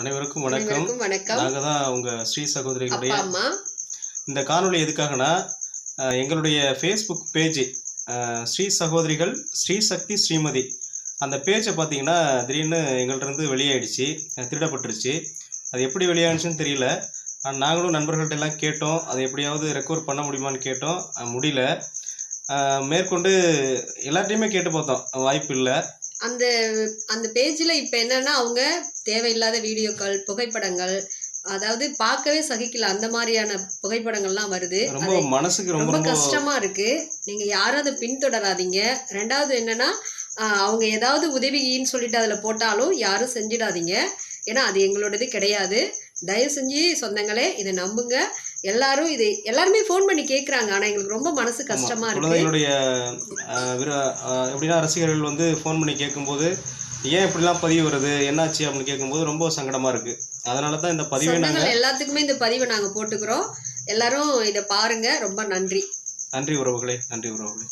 அனைவருக்கும் வணக்கம். வணக்கம். நாங்கள் தான் உங்கள் ஸ்ரீ சகோதரிகளுடைய இந்த காணொளி எதுக்காகனா எங்களுடைய ஃபேஸ்புக் பேஜ் ஸ்ரீ சகோதரிகள் ஸ்ரீ சக்தி ஸ்ரீமதி. அந்த பேஜை பார்த்தீங்கன்னா திடீர்னு எங்கள்ட்ட இருந்து வெளியாயிடுச்சு திருடப்பட்டுருச்சு. அது எப்படி வெளியானுச்சுன்னு தெரியல. நாங்களும் நண்பர்கள்ட்ட எல்லாம் கேட்டோம். அதை எப்படியாவது ரெக்கவர் பண்ண முடியுமான்னு கேட்டோம். முடியல. மேற்கொண்டு எல்லார்ட்டையுமே கேட்டு பார்த்தோம். வாய்ப்பு இல்லை. அந்த அந்த பேஜ்ல இப்ப என்னன்னா அவங்க தேவையில்லாத வீடியோக்கள் புகைப்படங்கள் அதாவது பார்க்கவே சகிக்கல அந்த மாதிரியான புகைப்படங்கள்லாம் வருது. மனசுக்கு ரொம்ப கஷ்டமா இருக்கு. நீங்க யாரும் அதை பின்தொடராதீங்க. ரெண்டாவது என்னன்னா அவங்க ஏதாவது உதவின்னு சொல்லிட்டு அதுல போட்டாலும் யாரும் செஞ்சிடாதீங்க. ஏன்னா அது எங்களோடது கிடையாது. தயவு செஞ்சு சொந்தங்களே இதை நம்புங்க. எல்லாரும் இது எல்லாருமே ஃபோன் பண்ணி கேக்குறாங்க. ஆனா எங்களுக்கு ரொம்ப மனசு கஷ்டமா இருக்கு. குழந்தைகளுடைய எப்படின்னா ரசிகர்கள் வந்து ஃபோன் பண்ணி கேட்கும்போது ஏன் இப்படிலாம் பதிவு வருது? என்னாச்சு? அப்படின்னு கேட்கும்போது ரொம்ப சங்கடமா இருக்கு. அதனால தான் இந்த பதிவை நாங்கள் எல்லாத்துக்குமே இந்த பதிவை நாங்க போட்டுக்கிறோம். எல்லாரும் இதை பாருங்க. ரொம்ப நன்றி. நன்றி உறவுகளே நன்றி உறவுகளே.